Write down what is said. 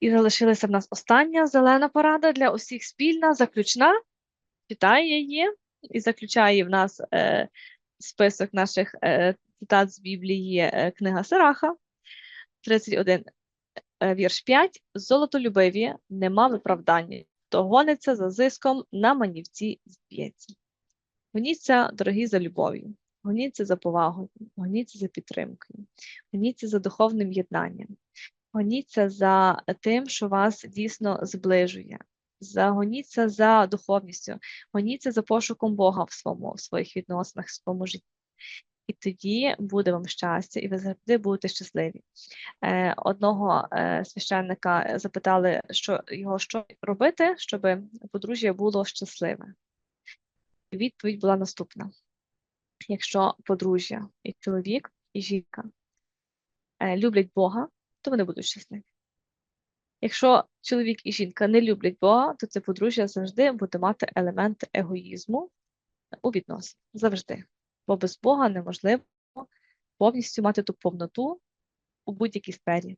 І залишилася в нас остання зелена порада для усіх спільна, заключна. Читає її і заключає в нас е, список наших е, цитат з Біблії е, книга Сираха, 31 е, вірш 5. Золотолюбиві нема виправдання, то гониться за зиском на манівці зб'ється. Гоніться, дорогі, за любов'ю, гоніться за повагою, гоніться за підтримкою, гоніться за духовним єднанням, гоніться за тим, що вас дійсно зближує, загоніться за духовністю, гоніться за пошуком Бога в своєму, в своїх відносинах, в своєму житті. І тоді буде вам щастя, і ви завжди будете щасливі. Е, одного е, священника запитали, що його що робити, щоб подружжя було щасливе. Відповідь була наступна: якщо подружжя і чоловік, і жінка е, люблять Бога, то вони будуть щасливі. Якщо чоловік і жінка не люблять Бога, то це подружжя завжди буде мати елементи егоїзму у відносинах. Завжди. Бо без Бога неможливо повністю мати ту повноту у будь-якій сфері.